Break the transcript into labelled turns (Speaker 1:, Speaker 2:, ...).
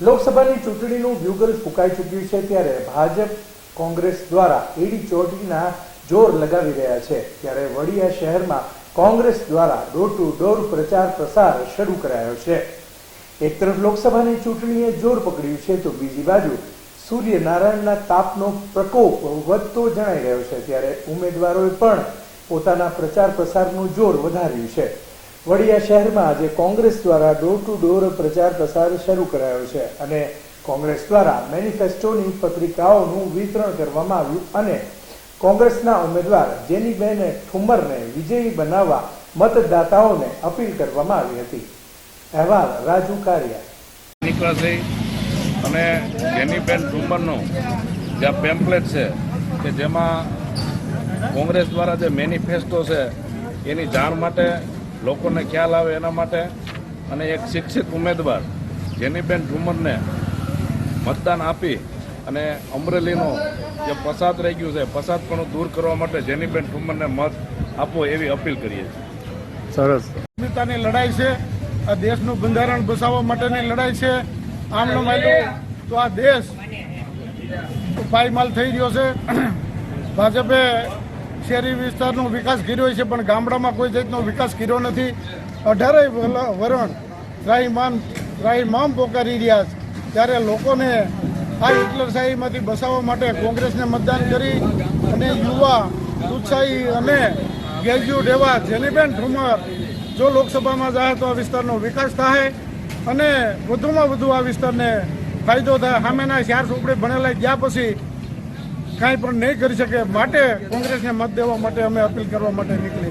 Speaker 1: લોકસભાની ચૂંટણીનું બ્યુગલ ફૂંકાઈ ચૂક્યું છે ત્યારે ભાજપ, કોંગ્રેસ દ્વારા એડી ચોટીના જોર લગાવી રહ્યા છે. ત્યારે વડિયા શહેરમાં કોંગ્રેસ દ્વારા ડોર ટુ ડોર પ્રચાર પ્રસાર શરૂ કરાયો છે. એક તરફ લોકસભાની ચૂંટણીએ જોર પકડ્યું છે તો બીજી બાજુ સૂર્યનારાયણના તાપનો પ્રકોપ વધતો જણાઈ રહ્યો છે. ત્યારે ઉમેદવારોએ પણ પોતાના પ્રચાર પ્રસારનું જોર વધાર્યું છે. વડિયા શહેરમાં આજે કોંગ્રેસ દ્વારા ડોર ટુ ડોર પ્રચાર પ્રસાર શરૂ કરાયો છે અને કોંગ્રેસ દ્વારા મેનિફેસ્ટોની પત્રિકાઓનું વિતરણ કરવામાં આવ્યું અને કોંગ્રેસના ઉમેદવાર જેનીબેન ઠુમરને વિજયી બનાવવા મતદાતાઓને અપીલ કરવામાં આવી હતી. અહેવાલ રાજુ કારિયા.
Speaker 2: નીકળશે અને જેનીબેન ઠુમરનું જે આ પેમ્પલેટ છે કે જેમાં કોંગ્રેસ દ્વારા જે મેનિફેસ્ટો છે, એની જાણ માટે લોકોને ખ્યાલ આવે એના માટે અને એક શિક્ષિત ઉમેદવાર જેનીબેન ઝુમરને મતદાન આપી અને અમરેલીનો જે પસાદ રહી ગયું છે પસાદપણું દૂર કરવા માટે જેનીબેન ઠુમરને મત આપો એવી અપીલ કરીએ છીએ.
Speaker 1: સરસ.
Speaker 3: સ્વતંત્રતાની લડાઈ છે આ દેશનું બંધારણ બસાવવા માટેની લડાઈ છે. આમનો માયલો તો આ દેશ પાયમાલ થઈ રહ્યો છે. ભાજપે શહેરી વિસ્તારનો વિકાસ કર્યો છે, પણ ગામડામાં કોઈ જાતનો વિકાસ કર્યો નથી. અઢારેય વરણ ત્રાહીમામ ત્રાહીમામ પોકારી રહ્યા છે. ત્યારે લોકોને આ હિટલરશાહીમાંથી બસાવવા માટે કોંગ્રેસને મતદાન કરી અને યુવા, ઉત્સાહી અને ગ્રેજ્યુએટ એવા જેનીબેન ઠુમર જો લોકસભામાં જાય તો આ વિસ્તારનો વિકાસ થાય અને વધુમાં વધુ આ વિસ્તારને ફાયદો થાય. સામેના ચાર ચોપડે ભણેલા ગયા પછી કાંઈ પણ નહીં કરી શકે. માટે કોંગ્રેસને મત દેવા માટે અમે અપીલ કરવા માટે નીકળી.